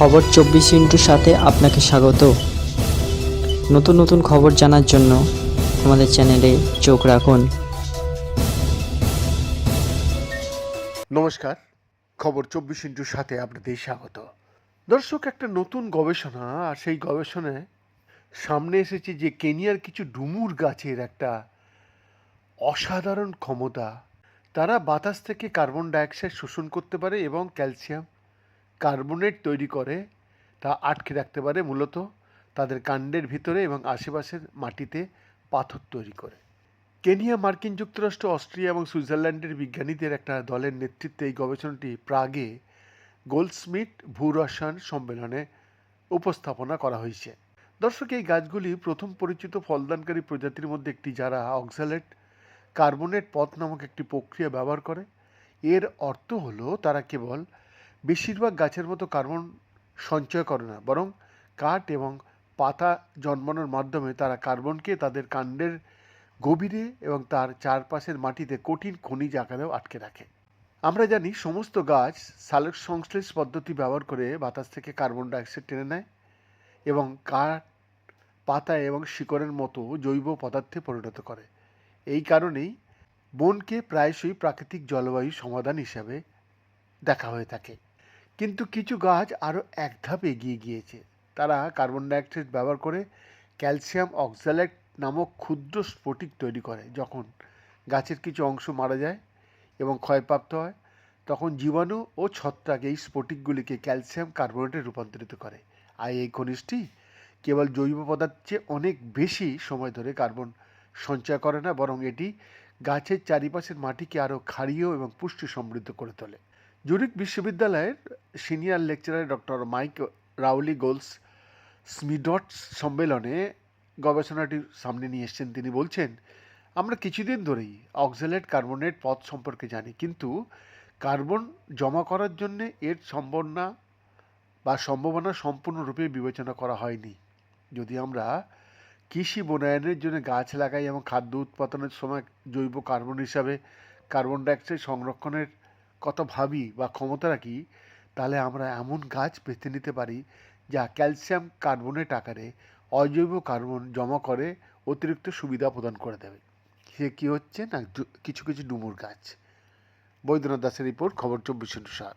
খবর চব্বিশ ইন্টুর সাথে আপনাকে স্বাগত। নতুন নতুন খবর জানার জন্য আমাদের চ্যানেলে চোখ রাখুন। নমস্কার, খবর চব্বিশ ইন্টুর সাথে আপনাদের স্বাগত। দর্শক, একটা নতুন গবেষণা, আর সেই গবেষণায় সামনে এসেছে যে কেনিয়ার কিছু ডুমুর গাছের একটা অসাধারণ ক্ষমতা। তারা বাতাস থেকে কার্বন ডাইঅক্সাইড শোষণ করতে পারে এবং ক্যালসিয়াম কার্বনেট তৈরি করে, তা আটকে রাখতে পারে মূলত তাদের কাণ্ডের ভিতরে এবং আশেপাশের মাটিতে পাথর তৈরি করে। কেনিয়া, মার্কিন যুক্তরাষ্ট্র, অস্ট্রিয়া এবং সুইজারল্যান্ডের বিজ্ঞানীদের একটা দলের নেতৃত্বে এই গবেষণাটি প্রাগে গোল্ডস্মিথ ভূরসায়ন সম্মেলনে উপস্থাপনা করা হয়েছে। দর্শক, এই গাছগুলি প্রথম পরিচিত ফলদানকারী প্রজাতির মধ্যে একটি যারা অক্সালেট কার্বনেট পথ নামক একটি প্রক্রিয়া ব্যবহার করে। এর অর্থ হলো তারা কেবল বেশিরভাগ গাছের মতো কার্বন সঞ্চয় করে না, বরং কাঠ এবং পাতা জন্মানোর মাধ্যমে তারা কার্বনকে তাদের কাণ্ডের গভীরে এবং তার চারপাশের মাটিতে কঠিন খনিজ আকারেও আটকে রাখে। আমরা জানি সমস্ত গাছ সালোক সংশ্লেষ পদ্ধতি ব্যবহার করে বাতাস থেকে কার্বন ডাইঅক্সাইড টেনে নেয় এবং কাঠ, পাতা এবং শিকড়ের মতো জৈব পদার্থে পরিণত করে। এই কারণেই বনকে প্রায়শই প্রাকৃতিক জলবায়ু সমাধান হিসাবে দেখা হয়ে থাকে। কিন্তু কিছু গাছ আরও এক ধাপ এগিয়ে গিয়েছে। তারা কার্বন ডাইঅক্সাইড ব্যবহার করে ক্যালসিয়াম অক্সালেট নামক ক্ষুদ্র স্ফটিক তৈরি করে। যখন গাছের কিছু অংশ মারা যায় এবং ক্ষয়প্রাপ্ত হয়, তখন জীবাণু ও ছত্রাক এই স্ফটিকগুলিকে ক্যালসিয়াম কার্বনেটে রূপান্তরিত করে। আর এই খনিজটি কেবল জৈব পদার্থের চেয়ে অনেক বেশি সময় ধরে কার্বন সঞ্চয় করে না, বরং এটি গাছের চারিপাশের মাটিকে আরও ক্ষারীয় এবং পুষ্টি সমৃদ্ধ করে তোলে। জুরিক বিশ্ববিদ্যালয়ের senior lecturer doctor Mike Rowley goals Schmidt সম্মেলনে গবেষণাটি সামনে নিয়ে এসেছেন। তিনি বলছেন, আমরা কিছুদিন ধরেই অক্সালেট কার্বনেট পথ সম্পর্কে জানি, কিন্তু কার্বন জমা করার জন্য এর সম্ভাবনা বা সম্ভাবনা সম্পূর্ণরূপে বিবেচনা করা হয়নি। যদি আমরা কৃষি বনায়নের জন্য গাছ লাগাই এবং খাদ্য উৎপাদনের সময় জৈব কার্বন হিসাবে কার্বন ডাইঅক্সাইড সংরক্ষণের কথা ভাবি বা ক্ষমতা রাখি, তাহলে আমরা এমন গাছ বেছে নিতে পারি যা ক্যালসিয়াম কার্বনেট আকারে অজৈব কার্বন জমা করে অতিরিক্ত সুবিধা প্রদান করে দেবে। সে কী হচ্ছে না, কিছু কিছু ডুমুর গাছ? বৈদ্যনাথ দাসের রিপোর্ট, খবর চব্বিশ সাত।